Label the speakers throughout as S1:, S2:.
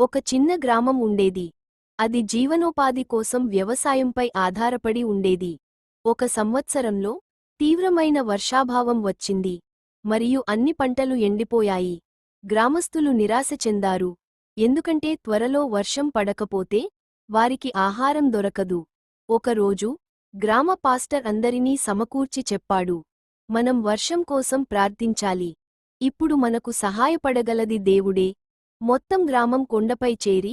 S1: ఒక చిన్న గ్రామం ఉండేది. అది జీవనోపాధి కోసం వ్యవసాయంపై ఆధారపడి ఉండేది. ఒక సంవత్సరంలో తీవ్రమైన వర్షాభావం వచ్చింది. మరియు అన్ని పంటలు ఎండిపోయాయి. గ్రామస్తులు నిరాశ చెందారు. ఎందుకంటే త్వరలో వర్షం పడకపోతే వారికి ఆహారం దొరకదు. ఒకరోజు గ్రామ పాస్టర్ అందరినీ సమకూర్చి చెప్పాడు. మనం వర్షం కోసం ప్రార్థించాలి. ఇప్పుడు మనకు సహాయపడగలది దేవుడే. మొత్తం గ్రామం కొండపై చేరి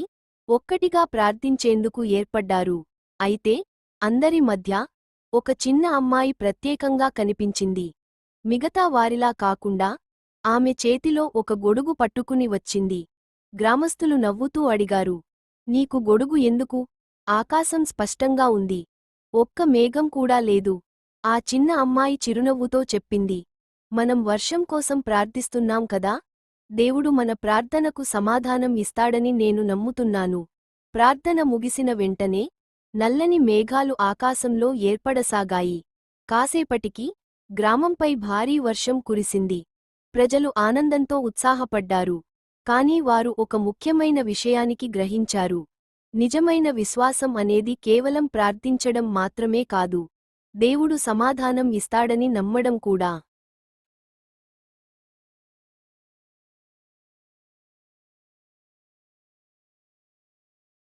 S1: ఒక్కటిగా ప్రార్థించేందుకు ఏర్పడ్డారు. అయితే అందరి మధ్య ఒక చిన్న అమ్మాయి ప్రత్యేకంగా కనిపించింది. మిగతా వారిలా కాకుండా ఆమె చేతిలో ఒక గొడుగు పట్టుకుని వచ్చింది. గ్రామస్థులు నవ్వుతూ అడిగారు నీకు గొడుగు ఎందుకు? ఆకాశం స్పష్టంగా ఉంది. ఒక్క మేఘం కూడా లేదు. ఆ చిన్న అమ్మాయి చిరునవ్వుతో చెప్పింది మనం వర్షం కోసం ప్రార్థిస్తున్నాం కదా దేవుడు మన ప్రార్థనకు సమాధానం ఇస్తాడని నేను నమ్ముతున్నాను. ప్రార్థన ముగిసిన వెంటనే నల్లని మేఘాలు ఆకాశంలో ఏర్పడసాగాయి. కాసేపటికి గ్రామంపై భారీ వర్షం కురిసింది. ప్రజలు ఆనందంతో ఉత్సాహపడ్డారు. కాని వారు ఒక ముఖ్యమైన విషయానికి గ్రహించారు. నిజమైన విశ్వాసం అనేది కేవలం ప్రార్థించడం మాత్రమే కాదు. దేవుడు సమాధానం ఇస్తాడని నమ్మడం కూడా.